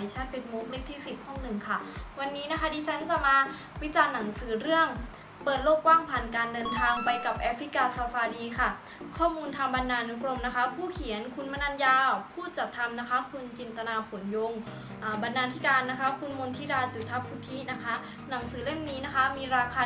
าวปาริชาติเป็นมุกเลขที่ 10 ห้องหนึ่งค่ะ วันนี้นะคะดิฉันจะมาวิจารณ์หนังสือเรื่อง เปิดโลกกว้างผ่านการเดินทางไปกับแอฟริกาซาฟารีค่ะ ข้อมูลทางบรรณานุกรมนะคะ ผู้เขียนคุณมนัญญา ผู้จัดทำนะคะ คุณจินตนาผลยงบรรณาธิการนะคะ คุณมนทิราจุทพุทธินะคะ หนังสือเล่มนี้นะคะ มีราคา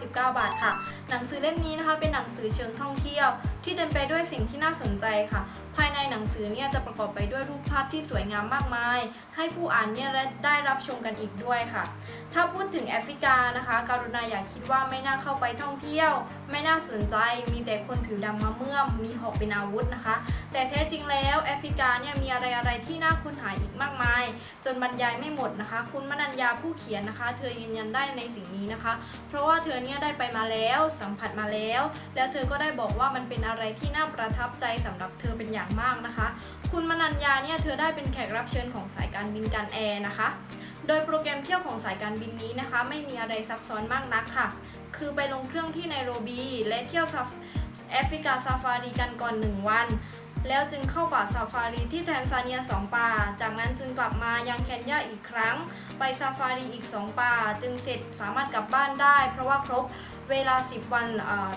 199 บาทค่ะ หนังสือเล่มนี้นะคะ เป็นหนังสือเชิงท่องเที่ยว ที่เต็มไปด้วยสิ่งที่น่าสนใจค่ะ ภาย ในหนังสือเนี่ยจะประกอบไปด้วยรูปภาพที่สวยงามมากมาย ให้ผู้อ่านเนี่ยได้รับชมกันอีกด้วยค่ะ ถ้าพูดถึงแอฟริกานะคะ การุณาอย่าคิดว่าไม่น่าเข้าไปท่องเที่ยว ไม่น่าสนใจ มีแต่คนผิวดำมาเมื่อมมีหอกเป็นอาวุธนะคะ แต่แท้จริงแล้วแอฟริกาเนี่ยมีอะไรอะไรที่น่าค้นหาอีกมากมาย จนบรรยายไม่หมดนะคะ คุณมนัญญาผู้เขียนนะคะ เธอยืนยันได้ในสิ่งนี้นะคะ เพราะว่าเธอเนี่ยได้ไปมาแล้วสัมผัสมาแล้ว แล้วเธอก็ได้บอกว่ามันเป็นอะไรที่น่าประทับใจสำหรับเธอเป็นอย่างมากนะคะ คุณมนัญญาเนี่ยเธอได้เป็นแขกรับเชิญของสายการบินการแอร์นะคะ โดยโปรแกรมเที่ยวของสายการบินนี้นะคะ ไม่มีอะไรซับซ้อนมากนักค่ะ คือไปลงเครื่องที่ไนโรบี และเที่ยวแอฟริกาซาฟารีกันก่อน 1 วัน แล้วจึงเข้าป่าซาฟารีที่แทนซาเนีย 2 ป่า จากนั้นจึงกลับมายังเคนยาอีกครั้ง ไปซาฟารีอีก 2 ป่า จึงเสร็จสามารถกลับบ้านได้ เพราะว่าครบเวลา 10 วัน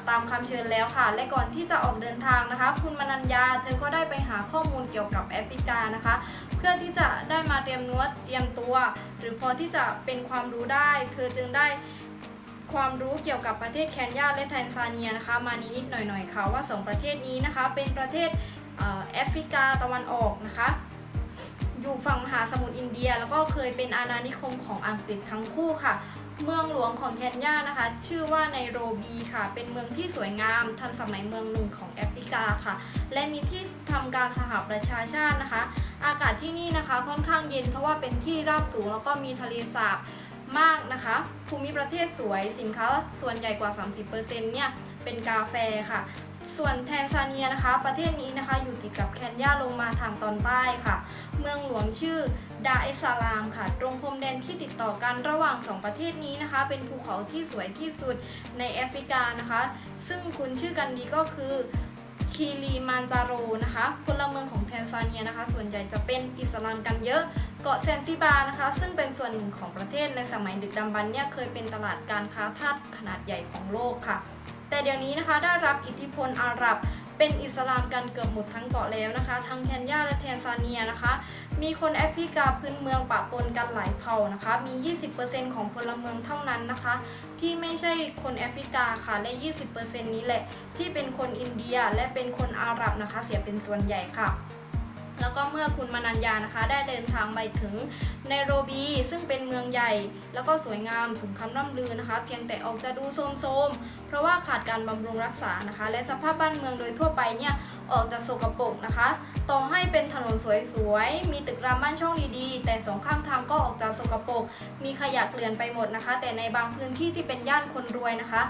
ตามคำเชิญแล้วค่ะ และก่อนที่จะออกเดินทางนะคะ คุณมนัญญาเธอก็ได้ไปหาข้อมูลเกี่ยวกับแอฟริกานะคะ เพื่อที่จะได้มาเตรียมเนื้อเตรียมตัว หรือพอที่จะเป็นความรู้ได้ เธอจึงได้ความรู้เกี่ยวกับประเทศแคนยาและแทนซาเนียนะคะ มานิดๆหน่อยๆค่ะว่าสองประเทศนี้นะคะ เป็นประเทศ แอฟริกาตะวันออกนะคะ อยู่ฝั่งมหาสมุทรอินเดีย แล้วก็เคยเป็นอาณานิคมของอังกฤษทั้งคู่ค่ะ เมืองหลวงของเคนยานะคะ ชื่อว่าไนโรบีค่ะ เป็นเมืองที่สวยงามทันสมัยเมืองหนึ่งของแอฟริกาค่ะ และมีที่ทำการสหประชาชาตินะคะ อากาศที่นี่นะคะค่อนข้างเย็นเพราะว่าเป็นที่ราบสูงแล้วก็มีทะเลสาบมากนะคะ ภูมิประเทศสวยสินค้าส่วนใหญ่กว่า 30%เนี่ย เป็นกาแฟค่ะ ส่วนแทนซาเนียนะคะ ประเทศนี้นะคะอยู่ติดกับแคนยาลงมาทางตอนใต้ค่ะ เมืองหลวงชื่อดาเอสซาลามค่ะ ตรงพรมแดนที่ติดต่อกันระหว่างสองประเทศนี้นะคะ เป็นภูเขาที่สวยที่สุดในแอฟริกานะคะ ซึ่งคุณชื่อกันดีก็คือคีรีมานจาโรนะคะพลเมืองของแทนซาเนียนะคะ ส่วนใหญ่จะเป็นอิสลามกันเยอะ เกาะแซนซิบานะคะ ซึ่งเป็นส่วนหนึ่งของประเทศในสมัยดึกดำบรรพ์เนี่ยเคยเป็นตลาดการค้าทาสขนาดใหญ่ของโลกค่ะ แต่เดี๋ยวนี้นะคะได้รับอิทธิพลอาหรับเป็นอิสลามกันเกือบหมดทั้งเกาะแล้วนะคะ ทั้งเคนยาและแทนซาเนียนะคะ มีคนแอฟริกาพื้นเมืองปะปนกันหลายเผ่านะคะ มี 20%ของพลเมืองเท่านั้นนะคะ ที่ไม่ใช่คนแอฟริกาค่ะ และ 20%นี้แหละที่เป็นคนอินเดียและเป็นคนอาหรับนะคะ เสียเป็นส่วนใหญ่ค่ะ แล้วก็เมื่อคุณมานัญญานะคะ ได้เดินทางไปถึงไนโรบี ซึ่งเป็นเมืองใหญ่ แล้วก็สวยงามสมคำร่ำลือนะคะ เพียงแต่ออกจะดูโทรมๆ เพราะว่าขาดการบำรุงรักษานะคะ และสภาพบ้านเมืองโดยทั่วไปเนี่ยออกจะสกปรกนะคะ ต่อให้เป็นถนนสวยๆ มีตึกรามบ้านช่องดีๆ แต่สองข้างทางก็ออกจะสกปรกมีขยะเกลื่อนไปหมดนะคะ แต่ในบางพื้นที่ที่เป็นย่านคนรวยนะคะ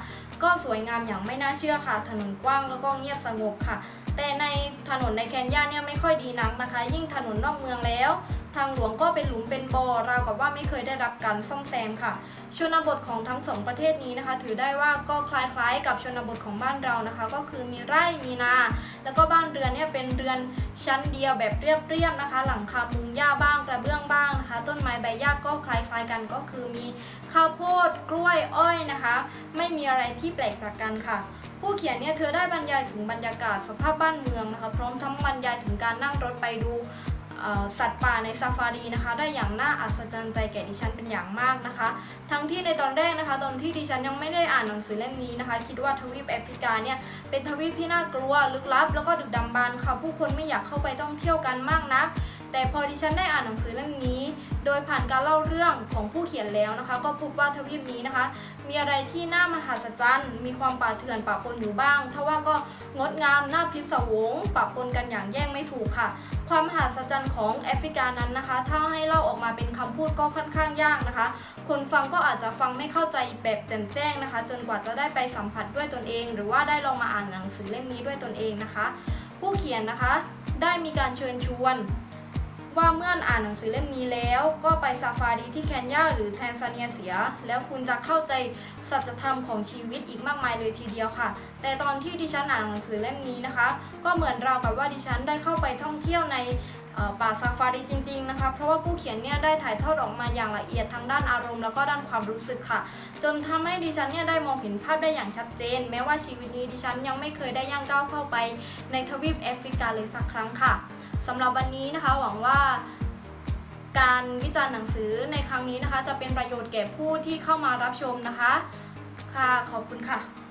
ก็สวยงามอย่างไม่น่าเชื่อค่ะ ถนนกว้างแล้วก็เงียบสงบค่ะ แต่ในถนนในแคนยาเนี่ยไม่ค่อยดีนักนะคะ ยิ่งถนนนอกเมืองแล้ว ทางหลวงก็เป็นหลุมเป็นบ่อราวกับว่าไม่เคยได้รับการซ่อมแซมค่ะ ชนบทของทั้งสองประเทศนี้นะคะ ถือได้ว่าก็คล้ายๆ กับชนบทของบ้านเรานะคะ ก็คือมีไร่มีนา แล้วก็บ้านเรือนเนี่ยเป็นเรือนชั้นเดียวแบบเรียบๆนะคะ หลังคามุงหญ้าบ้างกระเบื้องบ้างนะคะ ต้นไม้ใบหญ้าก็คล้ายๆกันก็คือมีข้าวโพดกล้วยอ้อยนะคะ ไม่มีอะไรที่แปลกจากกันค่ะ ผู้เขียนเนี่ยเธอได้บรรยายถึงบรรยากาศสภาพบ้านเมืองนะคะพร้อมทั้งบรรยายถึงการนั่งรถไปดูสัตว์ป่าในซาฟารีนะคะ ได้อย่างน่าอัศจรรย์ใจแก่ดิฉันเป็นอย่างมากนะคะ ทั้งที่ในตอนแรกนะคะ ตอนที่ดิฉันยังไม่ได้อ่านหนังสือเล่มนี้นะคะ คิดว่าทวีปแอฟริกาเนี่ยเป็นทวีปที่น่ากลัวลึกลับ แล้วก็ดึกดำบรรพ์ค่ะผู้คนไม่อยากเข้าไปท่องเที่ยวกันมากนัก แต่พอดิฉันได้อ่านหนังสือเล่มนี้ โดยผ่านการเล่าเรื่องของผู้เขียนแล้วนะคะ ก็พบว่าทวีปนี้นะคะ มีอะไรที่น่ามหัศจรรย์ มีความป่าเถื่อนป่าปนอยู่บ้างทว่าก็งดงามน่าพิศวงป่าปนกันอย่างแย่งไม่ถูกค่ะ ความมหัศจรรย์ของแอฟริกานั้นนะคะ ถ้าให้เล่าออกมาเป็นคำพูดก็ค่อนข้างยากนะคะ คนฟังก็อาจจะฟังไม่เข้าใจแบบแจ่มแจ้งนะคะ จนกว่าจะได้ไปสัมผัสด้วยตนเอง หรือว่าได้ลองมาอ่านหนังสือเล่มนี้ด้วยตนเองนะคะ ผู้เขียนนะคะได้มีการเชิญชวน ว่าเมื่ออ่านหนังสือเล่มนี้แล้ว ก็ไปซาฟารีที่เคนยาหรือแทนซาเนียเสีย แล้วคุณจะเข้าใจสัจธรรมของชีวิตอีกมากมายเลยทีเดียวค่ะ แต่ตอนที่ดิฉันอ่านหนังสือเล่มนี้นะคะ ก็เหมือนราวกับว่าดิฉันได้เข้าไปท่องเที่ยวในป่าซาฟารีจริงๆนะคะ เพราะว่าผู้เขียนเนี่ยได้ถ่ายทอดออกมาอย่างละเอียดทั้งด้านอารมณ์แล้วก็ด้านความรู้สึกค่ะ จนทำให้ดิฉันเนี่ยได้มองเห็นภาพได้อย่างชัดเจน แม้ว่าชีวิตนี้ดิฉันยังไม่เคยได้ย่างก้าวเข้าไปในทวีปแอฟริกาเลยสักครั้งค่ะ สำหรับวันนี้นะคะหวังว่าการวิจารณ์หนังสือในครั้งนี้นะคะ จะเป็นประโยชน์แก่ผู้ที่เข้ามารับชมนะคะ ค่ะขอบคุณค่ะ